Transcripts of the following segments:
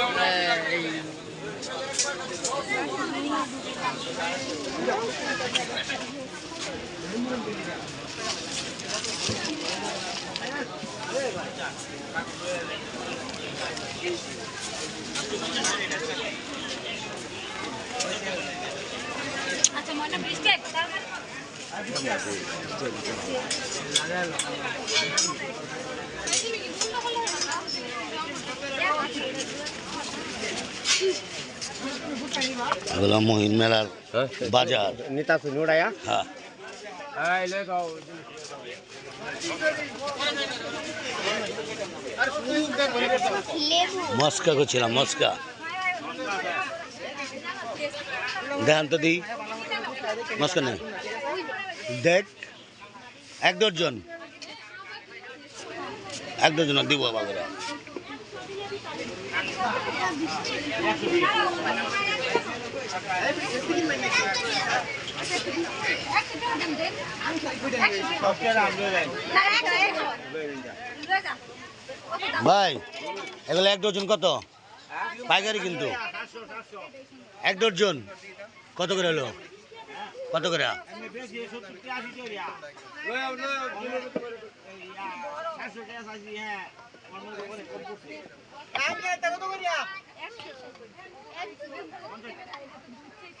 এই আচ্ছা মনে বিস্কেট তার মানে এগুলো মহিন মেলার বাজার। নিতা সুনুড়ায়া হ্যাঁ। মস্কা করছিলাম মস্কা। দেখান তো দিই মস্কা নেই দেখ। এক ডজন এক ডজন দিব বাবারা ভাই এগুলো এক ডজন কত? পাইকারি কিন্তু। এক ডজন। কত করে হলো? কত করে একশো একশো আচ্ছা মস্তা কত কত এটা কত এটা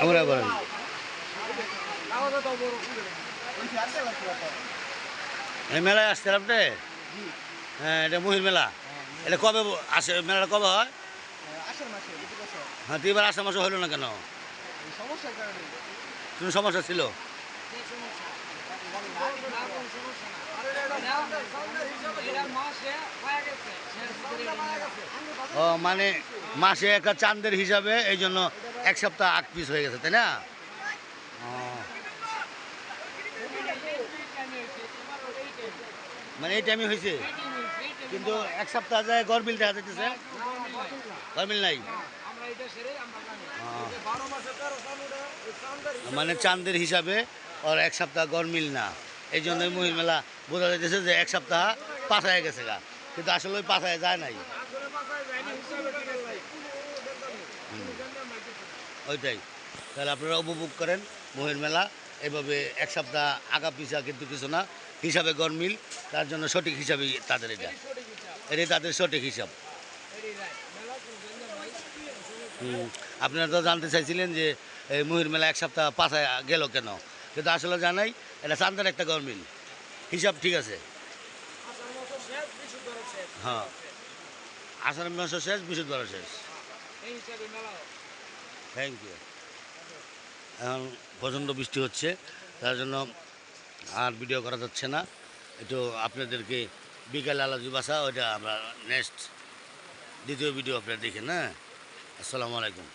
আমরা করেন এই মেলায় আসছেন আপনি? হ্যাঁ এটা মহির মেলা। এটা কবে আসে? মেলাটা কবে হয়? হ্যাঁ এবার আসার মাসে হলো না কেন? কোনো সমস্যা ছিল? ও মানে মাসে একটা চান্দের হিসাবে এই জন্য এক সপ্তাহ আট পিস হয়ে গেছে, তাই না? মানে এই টাইমে হয়েছে? কিন্তু এক সপ্তাহ যায় গরমিল দেখা যাইতেছে। গরমিল নাই? মানে চাঁদের হিসাবে আর এক সপ্তাহ গরমিল না। এই জন্যই মহির মেলা বোঝা যাইতেছে যে এক সপ্তাহ পাঠায় গেছে গা। কিন্তু আসলে ওই পাঠায় যায় নাই। ওইটাই। তাহলে আপনারা উপভোগ করেন মহির মেলা। এভাবে এক সপ্তাহ আগা পিছা কিন্তু কিছু না। হিসাবে গরমিল তার জন্য সঠিক হিসাবে তাদের এটা। এটাই তাদের সঠিক হিসাব। হুম, আপনারা তো জানতে চাইছিলেন যে এই মহির মেলা এক সপ্তাহ পাঠায় গেল কেন? কিন্তু আসলে জানাই এটা চান্দার একটা গরমিল। হিসাব ঠিক আছে। হ্যাঁ। আষাঢ় মাস শেষ বিশুদ্ধ শেষ। থ্যাংক ইউ এখন প্রচণ্ড বৃষ্টি হচ্ছে, তার জন্য আর ভিডিও করা যাচ্ছে না। একটু আপনাদেরকে বিকেল আলাদি বাসা, ওইটা আমরা নেক্সট দ্বিতীয় ভিডিও আপনারা দেখেন হ্যাঁ? আসসালামু আলাইকুম।